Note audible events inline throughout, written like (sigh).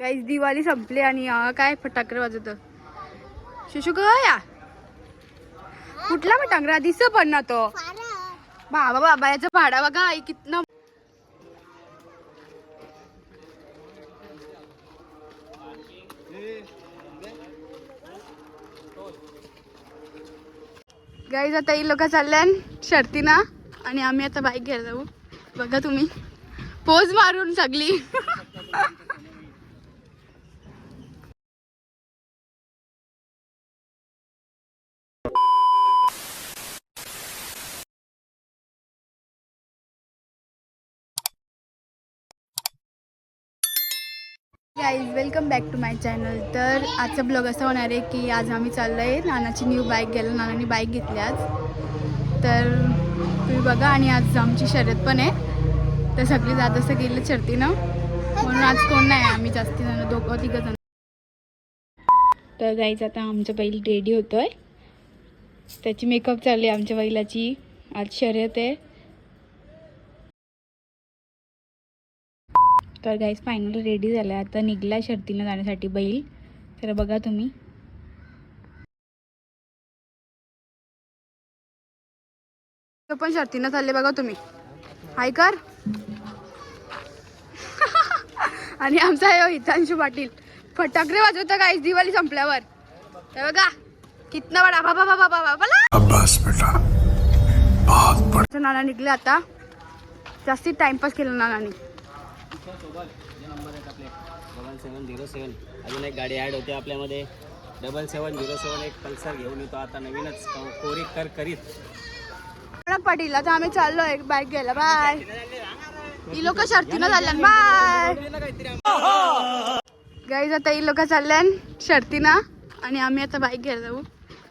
काहीच दिवाळी संपली आणि काय फटाकडे वाजवत? शिशु या. कुठला फटाकडा दिस पण ना तो. बाबा बाबा याचा भाडा बघा आई कितना गाईज आता ही लोक चालल्यान शर्तीना आणि आम्ही आता बाईक घ्यायला जाऊ. बघा तुम्ही. पोज मारून सगळी. (laughs) Guys welcome back to my channel तर आजचा ब्लॉग असा होणार आहे की आज आम्ही चाललो आहे नानाची न्यू बाईक घ्यायला. नानाने बाईक घेतली आज. तर तुम्ही बघा आणि आज आमची शर्यत पण आहे. तर सगळी जात असं गेलं शर्तीनं. म्हणून आज कोण नाही आम्ही जास्ती जण दोघं तिघं जण. तर गाईज आता आमचं बैल रेडी होतोय. त्याची मेकअप चालली आहे आमच्या बैलाची. आज शर्यत आहे. तर गाईज फायनली रेडी झालं आता निघला शर्तीनं जाण्यासाठी बैल. तर बघा तुम्ही. पण शर्तीनं चालले बघा तुम्ही. हाय कर. (laughs) आणि आमचा आहे हो हितांशू पाटील. फटाकडे वाजवता गाईज दिवाळी संपल्यावर. तर बघा. कितना बडा. बाबा बाबा बाबा नाना निघले आता. जास्ती टाइमपास केला नानाने. डबल सेवन झिरो सेवन अजून एक गाडी ॲड होते आपल्यामध्ये. डबल सेवन झिरो सेवन एक पल्सर घेऊन येतो. आता नवीनच कोरी कर करीत. पाटील आता आम्ही चाललो एक बाईक घ्यायला. बाय ही लोक शर्तीनं चालल्यान बाय गाईज आता ही लोक चालल्यान शर्तीनं. आणि आम्ही आता बाईक घ्यायला जाऊ.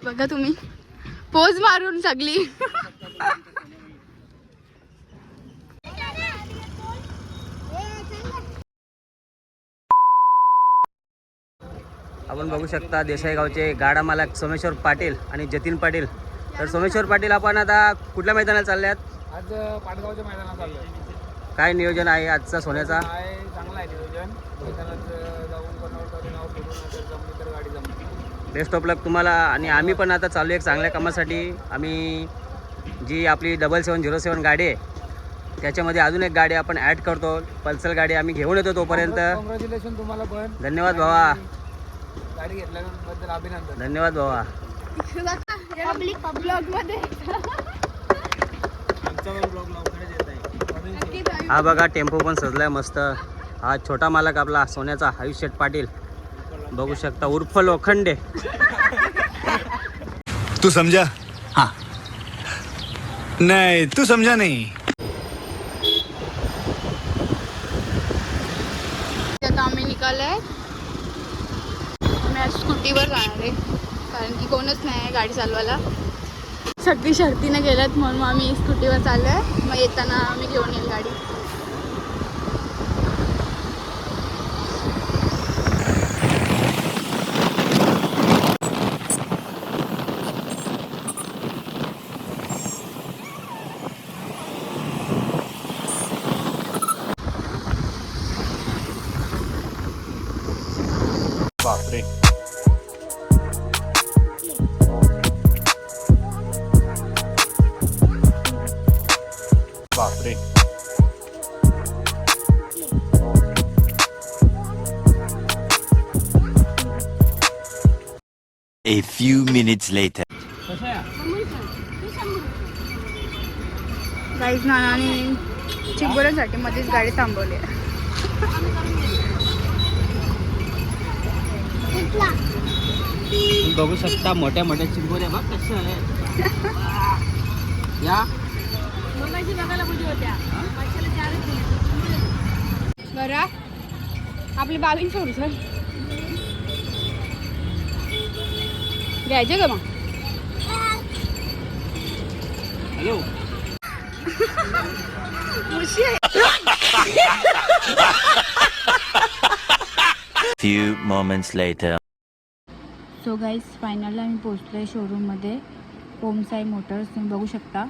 बघा तुम्ही. पोज मारून सगळी. (laughs) आपण बघू शकता देसाई गावचे गाडा मालक सोमेश्वर पाटील आणि जतीन पाटील. तर सोमेश्वर पाटील आपण आता कुठल्या मैदानाला चालल्यात? आज पाटगावच्या मैदानात चाललोय. काय नियोजन आहे आजचा सोन्याचा? काय चांगलं आहे नियोजन. बेस्ट ऑफ लक तुम्हाला आणि आम्ही पण आता चालू एक चांगल्या कामासाठी. आम्ही जी आपली डबल सेवन झिरो सेवन गाडी आहे त्याच्यामध्ये अजून एक गाडी आपण ॲड करतो. पल्सर गाडी आम्ही घेऊन येतो तोपर्यंत. कॉंग्रॅच्युलेशन तुम्हाला पण. धन्यवाद भावा. गाडी घेतल्याबद्दल अभिनंदन. धन्यवाद भावा. पब्लिक ब्लॉगमध्ये. हा बघा टेम्पो पण सजलाय मस्त. हा छोटा मालक आपला सोन्याचा आयुष शेठ पाटील. बघू शकता उर्फ लोखंडे. तू समझा हाँ. नहीं तू समझा नहीं. आता आम्ही आज स्कूटीवर जाणार आहे. कारण की कोणच नाही आहे गाडी चालवायला. सगळी शर्तीने गेल्यात म्हणून आम्ही स्कूटीवर चाललोय. मग येताना आम्ही घेऊन येईल गाडी. बापरे. A few minutes later. Guys नानाने चिंबोऱ्यांसाठी मध्येच गाडी थांबवली बघू शकता मोठ्या मोठ्या चिंबोऱ्या बघ कसं आहे. या. बरं आपले बावीस सोडू सर घ्यायचे का मग? Hello. moments later. So guys final आम्ही पोचलो आहे शोरूममध्ये ओमसाई मोटर्स तुम्ही बघू शकता.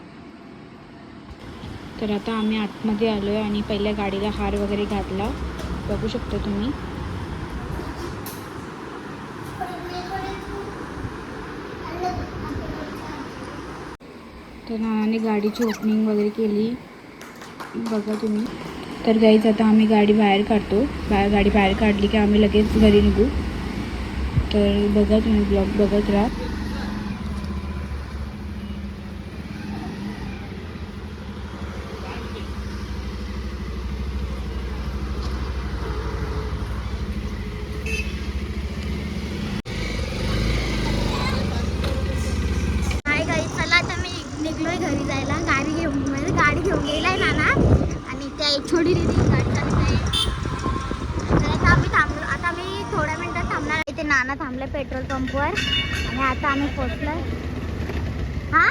तर आता आम्ही आतमध्ये आलो आहे आणि पहिल्या गाडीला हार वगैरे घातला. बघू शकता तुम्ही. तर नानाने गाडीची ओपनिंग वगैरे केली. बघा तुम्ही. तर गाईच आता आम्ही गाडी बाहेर काढतो. बाहेर गाडी बाहेर काढली की आम्ही लगेच घरी निघू. तर बघा तुम्ही ब्लॉग बघत राहा हाय गाई चला आता मी निघलोय घरी जायला गाडी घेऊन म्हणजे गाडी घेऊन गेलाय नाना. आणि त्या एक छोटी दिदी गाडी चालत आहे तर आता आम्ही थांबलो आता आम्ही थोड्या मिनिटात थांबणार इथे नाना थांबले पेट्रोल पंपवर. आणि आता आम्ही पोचलोय हा?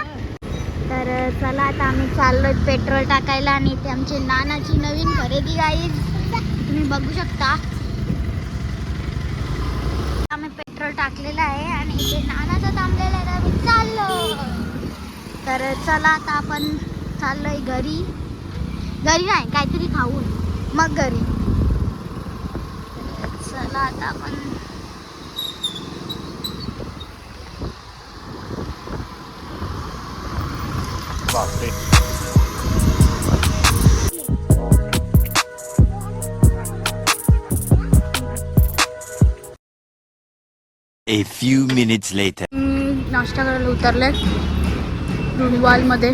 तर चला आता आम्ही चाललोय पेट्रोल टाकायला. आणि इथे आमची नानाची नवीन खरेदी गाई तुम्ही बघू शकता. आम्ही पेट्रोल टाकलेलं आहे. आणि इथे नानाचं थांबलेलं आहे. तर मी चाललो तर चला आता आपण चाललोय घरी. घरी नाही काहीतरी खाऊन. मग घरी. चला आता आपण. बापरे. A few minutes later. नाश्ता करायला उतरले रुणवालमध्ये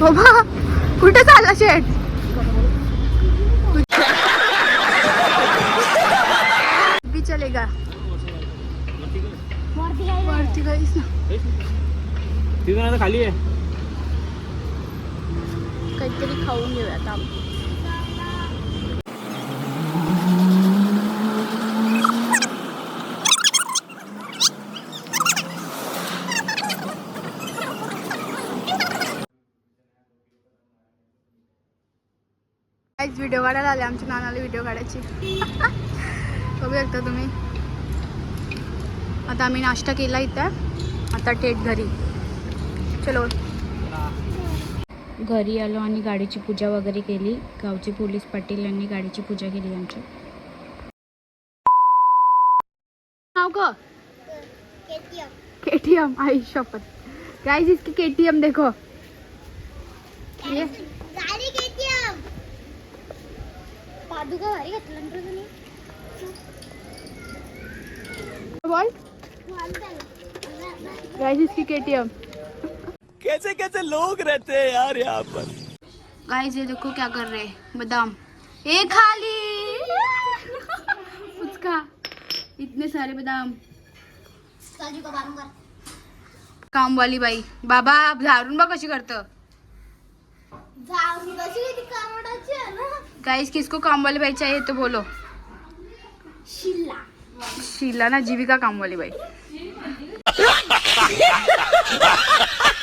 हो बा कुठे चालला शेट? भी चलेगा. वरती काय वरती काहीच ना. तिथून आता खाली आहे काहीतरी खाऊन घेऊया आता आपण. काहीच व्हिडिओ काढायला आले आमच्या नानाला व्हिडिओ काढायची. (laughs) बघू शकता तुम्ही. आता आम्ही नाश्ता केला इथं. आता टेट घरी. चलो. घरी आलो आणि गाडीची पूजा वगैरे केली. गावचे पोलीस पाटील यांनी गाडीची पूजा केली आमची. नाव ग? के टी एम आई शपथ. काय इसकी के टी एम देखो. ये गाडी KTM. पादुका भारी घातला ना रे तुम्ही? बोल. गाइस इसकी के टी एम कैसे कैसे लोग रहते हैं यार यहाँ पर? गाइस ये देखो क्या कर रहे हैं। बादाम। ए खाली। उसका। इतने सारे बादाम. कामवाली बाई। बाबा झाडून बघ कशी करतं। जाऊन कशी गाइस किसको काम वाली बाई चाहिए तो बोलो। शिल्ला। शीला ना जीविका काम वाली बाई। (laughs)